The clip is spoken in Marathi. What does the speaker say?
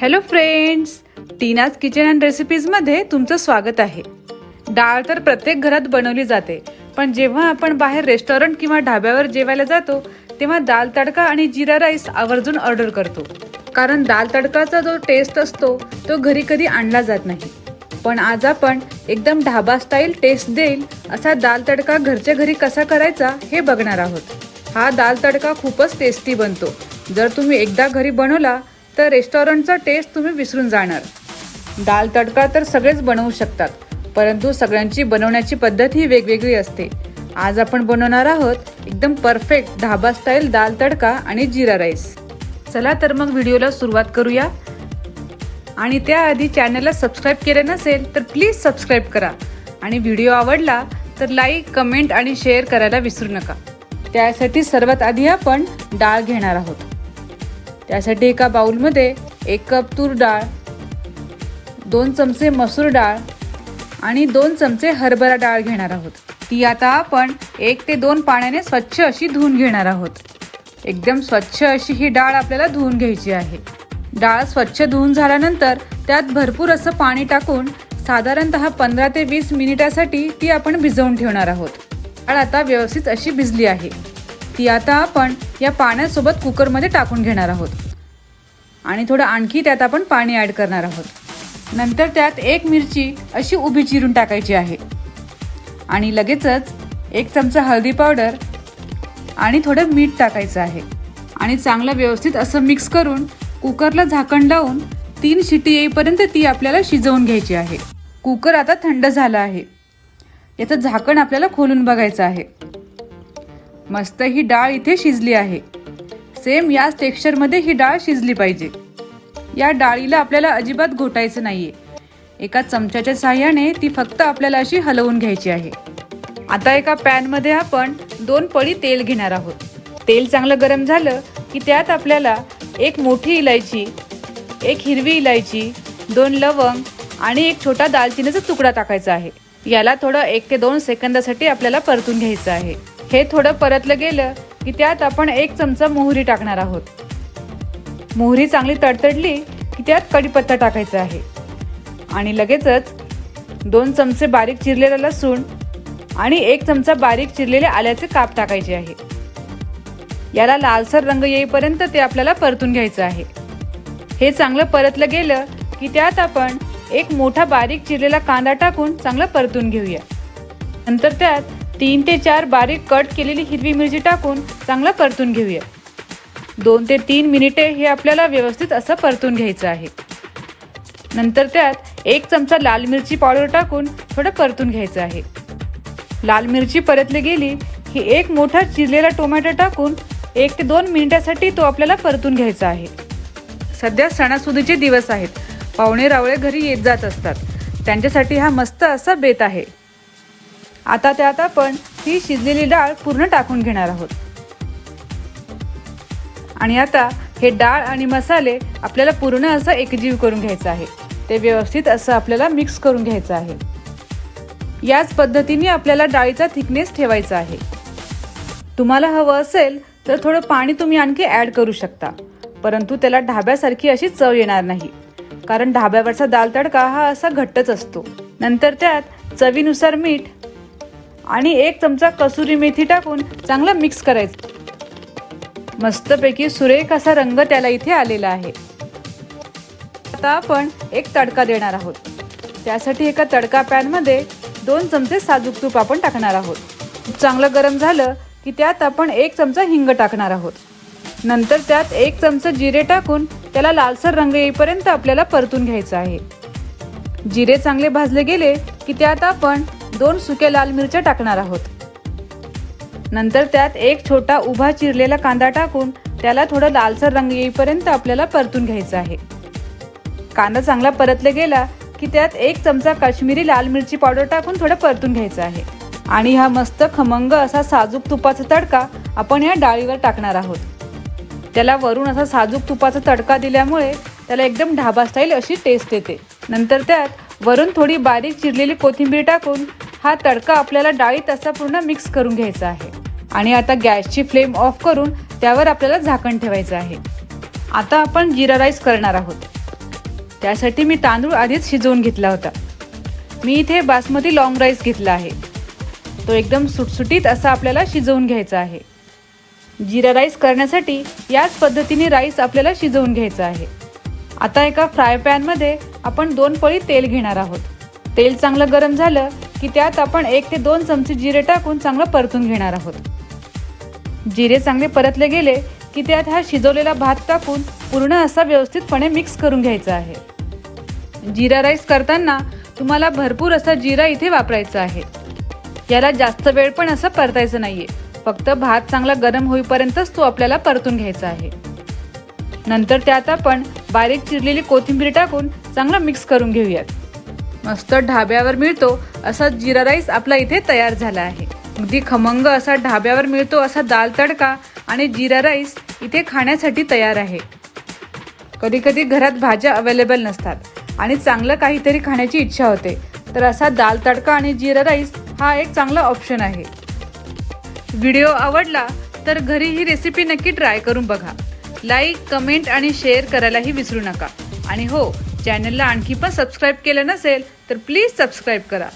Hello friends Tina's kitchen and रेसिपीजमध्ये तुमचं स्वागत आहे. डाळ तर प्रत्येक घरात बनवली जाते पण जेव्हा आपण बाहेर रेस्टॉरंट किंवा ढाब्यावर जेवायला जातो तेव्हा दाल तडका आणि जिरा राईस आवर्जून ऑर्डर करतो. कारण दाल तडकाचा जो टेस्ट असतो तो घरी कधी आणला जात नाही. पण आज आपण एकदम ढाबा स्टाईल टेस्ट देईल असा दाल तडका घरच्या घरी कसा करायचा हे बघणार आहोत. हा दाल तडका खूपच टेस्टी बनतो. जर तुम्ही एकदा घरी बनवला तर रेस्टॉरंटचा टेस्ट तुम्ही विसरून जाणार. दाल तडका तर सगळेच बनवू शकतात परंतु सगळ्यांची बनवण्याची पद्धत ही वेगवेगळी असते. आज आपण बनवणार आहोत एकदम परफेक्ट ढाबा स्टाईल दाल तडका आणि जिरा राईस चला तर मग व्हिडिओला सुरुवात करूया. आणि त्याआधी चॅनलला सबस्क्राईब केले नसेल तर प्लीज सबस्क्राईब करा. आणि व्हिडिओ आवडला तर लाईक कमेंट आणि शेअर करायला विसरू नका. त्यासाठी सर्वात आधी आपण डाळ घेणार आहोत. त्यासाठी एका बाउलमध्ये एक कप तूर डाळ दोन चमचे मसूर डाळ आणि दोन चमचे हरभरा डाळ घेणार आहोत. ती आता आपण एक ते दोन पाण्याने स्वच्छ अशी धुवून घेणार आहोत. एकदम स्वच्छ अशी ही डाळ आपल्याला धुवून घ्यायची आहे. डाळ स्वच्छ धुवून झाल्यानंतर त्यात भरपूर असं पाणी टाकून साधारणतः पंधरा ते वीस मिनिटासाठी ती आपण भिजवून ठेवणार आहोत. डाळ आता व्यवस्थित अशी भिजली आहे. ती आता आपण या पाण्यासोबत कुकरमध्ये टाकून घेणार आहोत. आणि थोडं आणखी त्यात आपण पाणी ॲड करणार आहोत. नंतर त्यात एक मिरची अशी उभी चिरून टाकायची आहे. आणि लगेचच एक चमचा हळदी पावडर आणि थोडं मीठ टाकायचं आहे. आणि चांगलं व्यवस्थित असं मिक्स करून कुकरला झाकण लावून तीन शिटी येईपर्यंत ती आपल्याला शिजवून घ्यायची आहे. कुकर आता थंड झालं आहे. याचं झाकण आपल्याला खोलून बघायचं आहे. मस्त ही डाळ इथे शिजली आहे. सेम याच टेक्स्चरमध्ये ही डाळ शिजली पाहिजे. या डाळीला आपल्याला अजिबात घोटायचं नाहीये. एका चमच्याच्या साह्याने ती फक्त आपल्याला अशी हलवून घ्यायची आहे. आता एका पॅनमध्ये आपण दोन पळी तेल घेणार आहोत. तेल चांगलं गरम झालं की त्यात आपल्याला एक मोठी इलायची एक हिरवी इलायची दोन लवंग आणि एक छोटा दालचिनीचा तुकडा टाकायचा आहे. याला थोडं एक ते दोन सेकंदासाठी आपल्याला परतून घ्यायचं आहे. हे थोडं परतलं गेलं की त्यात आपण एक चमचा मोहरी टाकणार आहोत. मोहरी चांगली तडतडली की त्यात कढीपत्ता टाकायचा आहे. आणि लगेचच दोन चमचे बारीक चिरलेला लसूण आणि एक चमचा बारीक चिरलेले आल्याचे काप टाकायचे आहे. याला लालसर रंग येईपर्यंत ते आपल्याला परतून घ्यायचं आहे. हे चांगलं परतलं गेलं की त्यात आपण एक मोठा बारीक चिरलेला कांदा टाकून चांगलं परतून घेऊया. नंतर त्यात तीन ते चार बारीक कट केलेली हिरवी मिरची टाकून चांगलं परतून घेऊया. दोन ते तीन मिनिटे हे आपल्याला व्यवस्थित असं परतून घ्यायचं आहे. नंतर त्यात एक चमचा लाल मिरची पावडर टाकून थोडं परतून घ्यायचं आहे. लाल मिरची परतली गेली की एक मोठा चिरलेला टोमॅटो टाकून एक ते दोन मिनिटासाठी तो आपल्याला परतून घ्यायचा आहे. सध्या सणासुदीचे दिवस आहेत. पाहुणे रावळे घरी येत जात असतात. त्यांच्यासाठी हा मस्त असा बेत आहे. आता त्यात आपण ही शिजलेली डाळ पूर्ण टाकून घेणार आहोत. आणि आता हे डाळ आणि मसाले आपल्याला पूर्ण असं एकजीव करून घ्यायचं आहे. ते व्यवस्थित असं आपल्याला मिक्स करून घ्यायचं आहे. याच पद्धतीने आपल्याला डाळीचा थिकनेस ठेवायचा आहे. तुम्हाला हवं असेल तर थोडं पाणी तुम्ही आणखी ॲड करू शकता. परंतु त्याला ढाब्यासारखी अशी चव येणार नाही. कारण ढाब्यावरचा दाल तडका हा असा घट्टच असतो. नंतर त्यात चवीनुसार मीठ आणि एक चमचा कसुरी मेथी टाकून चांगलं मिक्स करायचं. मस्तपैकी सुरेख असा रंग त्याला इथे आलेला आहे. आता आपण एक तडका देणार आहोत. त्यासाठी एका तडका पॅनमध्ये दोन चमचे साजूक तूप आपण टाकणार आहोत. चांगलं गरम झालं की त्यात आपण एक चमचा हिंग टाकणार आहोत. नंतर त्यात एक चमचा जिरे टाकून त्याला लालसर रंग येईपर्यंत आपल्याला परतून घ्यायचं आहे. जिरे चांगले भाजले गेले की त्यात आपण दोन सुक्या लाल मिरच्या टाकणार आहोत. नंतर त्यात एक छोटा उभा चिरलेला कांदा टाकून त्याला थोडं लालसर रंग येईपर्यंत आपल्याला परतून घ्यायचं आहे. कांदा चांगला परतला गेला की त्यात एक चमचा काश्मीरी लाल मिरची पावडर टाकून थोडं परतून घ्यायचं आहे. आणि हा मस्त खमंग असा साजूक तुपाचा तडका आपण या डाळीवर टाकणार आहोत. त्याला वरून असा साजूक तुपाचा तडका दिल्यामुळे त्याला एकदम ढाबा स्टाईल अशी टेस्ट येते. नंतर त्यात वरून थोडी बारीक चिरलेली कोथिंबीर टाकून हा तडका आपल्याला डाळीत असा पूर्ण मिक्स करून घ्यायचा आहे. आणि आता गॅसची फ्लेम ऑफ करून त्यावर आपल्याला झाकण ठेवायचं आहे. आता आपण जिरा राईस करणार आहोत. त्यासाठी मी तांदूळ आधीच शिजवून घेतला होता. मी इथे बासमती लॉंग राईस घेतला आहे. तो एकदम सुटसुटीत असा आपल्याला शिजवून घ्यायचा आहे. जिरा राईस करण्यासाठी याच पद्धतीने राईस आपल्याला शिजवून घ्यायचा आहे. आता एका फ्राय पॅनमध्ये आपण दोन पळी तेल घेणार आहोत. तेल चांगलं गरम झालं की त्यात आपण एक ते दोन चमचे जिरे टाकून चांगलं परतून घेणार आहोत. जिरे चांगले परतले गेले की त्यात हा शिजवलेला भात टाकून पूर्ण असा व्यवस्थितपणे मिक्स करून घ्यायचा आहे. जिरा राईस करताना तुम्हाला भरपूर असा जिरा इथे वापरायचा आहे. याला जास्त वेळ पण असं परतायचं नाहीये. फक्त भात चांगला गरम होईपर्यंतच तो आपल्याला परतून घ्यायचा आहे. नंतर त्यात आपण बारीक चिरलेली कोथिंबीर टाकून चांगलं मिक्स करून घेऊयात. मस्त ढाब्यावर मिळतो असा जिरा राईस आपला इथे तयार झाला आहे. अगदी खमंग असा ढाब्यावर मिळतो असा दाल तडका आणि जिरा राईस इथे खाण्यासाठी तयार आहे. कधी कधी घरात भाज्या अवेलेबल नसतात आणि चांगलं काहीतरी खाण्याची इच्छा होते. तर असा दाल तडका आणि जिरा राईस हा एक चांगला ऑप्शन आहे. व्हिडिओ आवडला तर घरी ही रेसिपी नक्की ट्राय करून बघा. लाईक कमेंट आणि शेअर करायलाही विसरू नका. आणि हो चॅनलला आणखी पण सबस्क्राईब केलं नसेल तर प्लीज सबस्क्राईब करा.